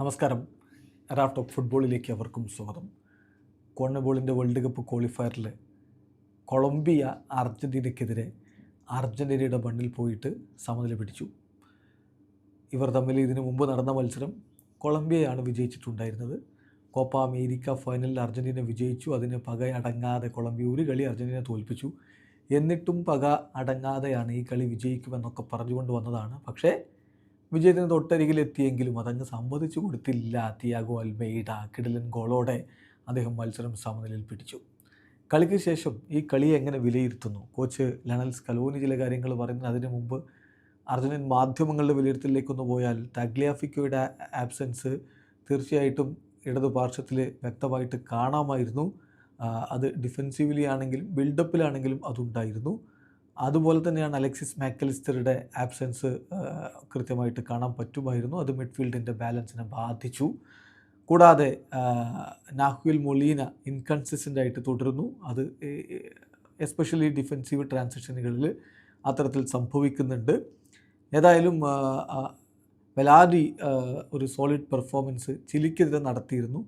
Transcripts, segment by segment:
നമസ്കാരം. Raft of ഫുട്ബോളിലേക്ക് അവർക്കും സ്വാഗതം. കോൺബോളിന്റെ വേൾഡ് കപ്പ് ക്വാളിഫയറിൽ കൊളംബിയ അർജന്റീനയ്ക്കെതിരെ അർജന്റീനയുടെ മണ്ണിൽ പോയിട്ട് സമനില പിടിച്ചു. ഇവർ തമ്മിൽ ഇതിനു മുമ്പ് നടന്ന മത്സരം കൊളംബിയയാണ് വിജയിച്ചിട്ടുണ്ടായിരുന്നത്. കോപ്പ അമേരിക്ക ഫൈനലിൽ അർജന്റീന വിജയിച്ചു. അതിന് പക അടങ്ങാതെ കൊളംബിയ ഒരു കളി അർജന്റീന തോൽപ്പിച്ചു. എന്നിട്ടും പക അടങ്ങാതെയാണ് ഈ കളി വിജയിക്കുമെന്നൊക്കെ പറഞ്ഞുകൊണ്ട് വന്നതാണ്. പക്ഷേ വിജയത്തിന് തൊട്ടരികിലെത്തിയെങ്കിലും അതങ്ങ് സമ്മതിച്ചു കൊടുത്തില്ല. തിയാഗോ അൽമെയ്ഡ കിടലൻ ഗോളോടെ അദ്ദേഹം മത്സരം സമനിലയിൽ പിടിച്ചു. കളിക്ക് ശേഷം ഈ കളിയെ എങ്ങനെ വിലയിരുത്തുന്നു? കോച്ച് ലണൽ സ്കലോനി ചില കാര്യങ്ങൾ പറയുന്നത് അതിനു മുമ്പ് അർജുനൻ മാധ്യമങ്ങളുടെ വിലയിരുത്തലിലേക്കൊന്ന് പോയാൽ ടാഗ്ലിയാഫിക്കോയുടെ ആബ്സെൻസ് തീർച്ചയായിട്ടും ഇടതു പാർശ്വത്തിൽ വ്യക്തമായിട്ട് കാണാമായിരുന്നു. അത് ഡിഫെൻസീവ്ലി ആണെങ്കിലും ബിൽഡപ്പിലാണെങ്കിലും അതുണ്ടായിരുന്നു. അതുപോലെ തന്നെയാണ് അലക്സിസ് മാക്കലിസ്റ്ററുടെ ആബ്സെൻസ് കൃത്യമായിട്ട് കാണാൻ പറ്റുമായിരുന്നു. അത് മിഡ്ഫീൽഡിന്റെ ബാലൻസിനെ ബാധിച്ചു. കൂടാതെ നാഹുൽ മൊളീന ഇൻകൺസിസ്റ്റന്റ് ആയിട്ട് തുടരുന്നു. അത് എസ്പെഷ്യലി ഡിഫെൻസീവ് ട്രാൻസിഷനുകളിൽ അത്തരത്തിൽ സംഭവിക്കുന്നുണ്ട്. ഏതായാലും വെലാദി ഒരു സോളിഡ് പെർഫോമൻസ് ചിലിക്കെതിരെ നടത്തിയിരുന്നു.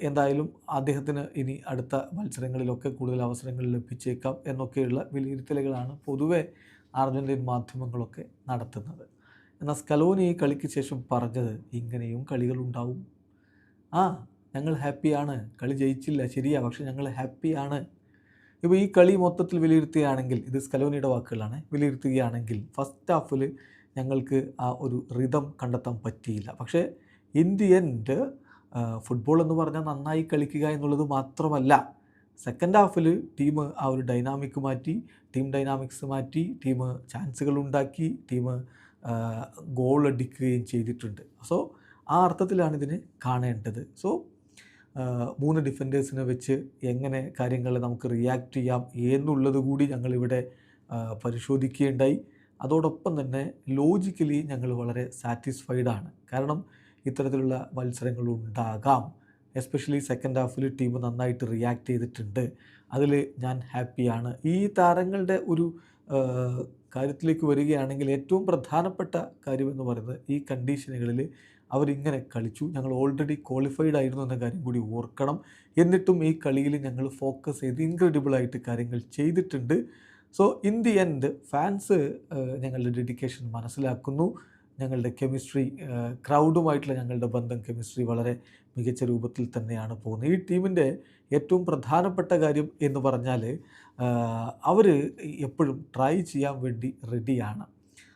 എന്തായാലും അദ്ദേഹത്തിന് ഇനി അടുത്ത മത്സരങ്ങളിലൊക്കെ കൂടുതൽ അവസരങ്ങൾ ലഭിച്ചേക്കാം എന്നൊക്കെയുള്ള വിലയിരുത്തലുകളാണ് പൊതുവെ അർജന്റീൻ മാധ്യമങ്ങളൊക്കെ നടത്തുന്നത്. എന്നാൽ സ്കലോനി കളിക്ക് ശേഷം പറഞ്ഞത് ഇങ്ങനെയും കളികളുണ്ടാവും. ആ ഞങ്ങൾ ഹാപ്പിയാണ്. കളി ജയിച്ചില്ല ശരിയാ പക്ഷെ ഞങ്ങൾ ഹാപ്പിയാണ്. ഇപ്പോൾ ഈ കളി മൊത്തത്തിൽ വിലയിരുത്തുകയാണെങ്കിൽ ഇത് സ്കലോനിയുടെ വാക്കുകളാണ് വിലയിരുത്തുകയാണെങ്കിൽ ഫസ്റ്റ് ഹാഫിൽ ഞങ്ങൾക്ക് ആ ഒരു റിതം കണ്ടെത്താൻ പറ്റിയില്ല. പക്ഷേ ഇൻ ദി എൻഡ് ഫുട്ബോൾ എന്ന് പറഞ്ഞാൽ നന്നായി കളിക്കുക എന്നുള്ളത് മാത്രമല്ല സെക്കൻഡ് ഹാഫിൽ ടീം ആ ഒരു ഡൈനാമിക് മാറ്റി ടീം ഡൈനാമിക്സ് മാറ്റി ടീം ചാൻസുകൾ ഉണ്ടാക്കി ടീം ഗോൾ അടിക്കുകയും ചെയ്തിട്ടുണ്ട്. സോ ആ അർത്ഥത്തിലാണ് ഇതിനെ കാണേണ്ടത്. സോ മൂന്ന് ഡിഫൻഡേഴ്സിനെ വെച്ച് എങ്ങനെ കാര്യങ്ങൾ നമുക്ക് റിയാക്ട് ചെയ്യാം എന്നുള്ളത് കൂടി ഞങ്ങളിവിടെ പരിശോധിക്കുകയുണ്ടായി. അതോടൊപ്പം തന്നെ ലോജിക്കലി ഞങ്ങൾ വളരെ സാറ്റിസ്ഫൈഡ് ആണ്. കാരണം ഇത്തരത്തിലുള്ള മത്സരങ്ങൾ ഉണ്ടാകാം. എസ്പെഷ്യലി സെക്കൻഡ് ഹാഫിൽ ടീം നന്നായിട്ട് റിയാക്ട് ചെയ്തിട്ടുണ്ട്. അതിൽ ഞാൻ ഹാപ്പിയാണ് ഈ താരങ്ങളുടെ ഒരു കാര്യത്തിലേക്ക് വരികയാണെങ്കിൽ ഏറ്റവും പ്രധാനപ്പെട്ട കാര്യമെന്ന് പറയുന്നത് ഈ കണ്ടീഷനുകളിൽ അവരിങ്ങനെ കളിച്ചു. ഞങ്ങൾ ഓൾറെഡി ക്വാളിഫൈഡ് ആയിരുന്നു എന്ന കാര്യം കൂടി ഓർക്കണം. എന്നിട്ടും ഈ കളിയിൽ ഞങ്ങൾ ഫോക്കസ് ചെയ്ത് ഇൻക്രെഡിബിളായിട്ട് കാര്യങ്ങൾ ചെയ്തിട്ടുണ്ട്. So in the end fans ഞങ്ങളുടെ ഡെഡിക്കേഷൻ മനസ്സിലാക്കുന്നു. ഞങ്ങളുടെ കെമിസ്ട്രി ക്രൗഡുമായിട്ടുള്ള ഞങ്ങളുടെ ബന്ധം കെമിസ്ട്രി വളരെ മികച്ച രൂപത്തിൽ തന്നെയാണ് പോകുന്നത്. ഈ ടീമിന്റെ ഏറ്റവും പ്രധാനപ്പെട്ട കാര്യം എന്ന് പറഞ്ഞാൽ അവർ എപ്പോഴും ട്രൈ ചെയ്യാൻ വേണ്ടി റെഡിയാണ്.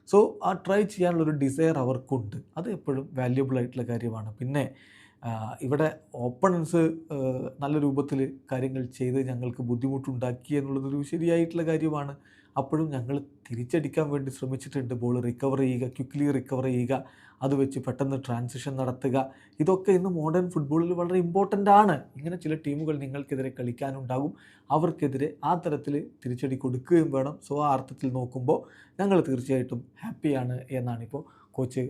സോ ആ ട്രൈ ചെയ്യാനുള്ളൊരു ഡിസയർ അവർക്കുണ്ട്. അത് എപ്പോഴും വാല്യുബിൾ ആയിട്ടുള്ള കാര്യമാണ്. പിന്നെ ഇവിടെ ഓപ്പണൻസ് നല്ല രൂപത്തിൽ കാര്യങ്ങൾ ചെയ്ത് ഞങ്ങൾക്ക് ബുദ്ധിമുട്ടുണ്ടാക്കി എന്നുള്ളതൊരു ശരിയായിട്ടുള്ള കാര്യമാണ്. അപ്പോഴും ഞങ്ങൾ തിരിച്ചടിക്കാൻ വേണ്ടി ശ്രമിച്ചിട്ടുണ്ട്. ബോൾ റിക്കവർ ചെയ്യുക ക്വിക്ക്ലി റിക്കവർ ചെയ്യുക അത് വെച്ച് പെട്ടെന്ന് ട്രാൻസിഷൻ നടത്തുക. ഇതൊക്കെ ഇന്ന് മോഡേൺ ഫുട്ബോളിൽ വളരെ ഇമ്പോർട്ടന്റ് ആണ്. ഇങ്ങനെ ചില ടീമുകൾ നിങ്ങൾക്കെതിരെ കളിക്കാനുണ്ടാകും. അവർക്കെതിരെ ആ തരത്തിൽ തിരിച്ചടി കൊടുക്കുകയും വേണം. സോ ആ അർത്ഥത്തിൽ നോക്കുമ്പോൾ ഞങ്ങൾ തീർച്ചയായിട്ടും ഹാപ്പിയാണ് എന്നാണ് ഇപ്പോൾ കോച്ച്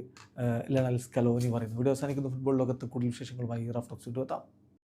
ലണൽ സ്കലോനി പറയുന്നു. വീഡിയോ അവസാനിക്കുന്ന. ഫുട്ബോൾ ലോകത്ത് കൂടുതൽ വിശേഷങ്ങളുമായി റഫ്ലക്സ് എത്താം.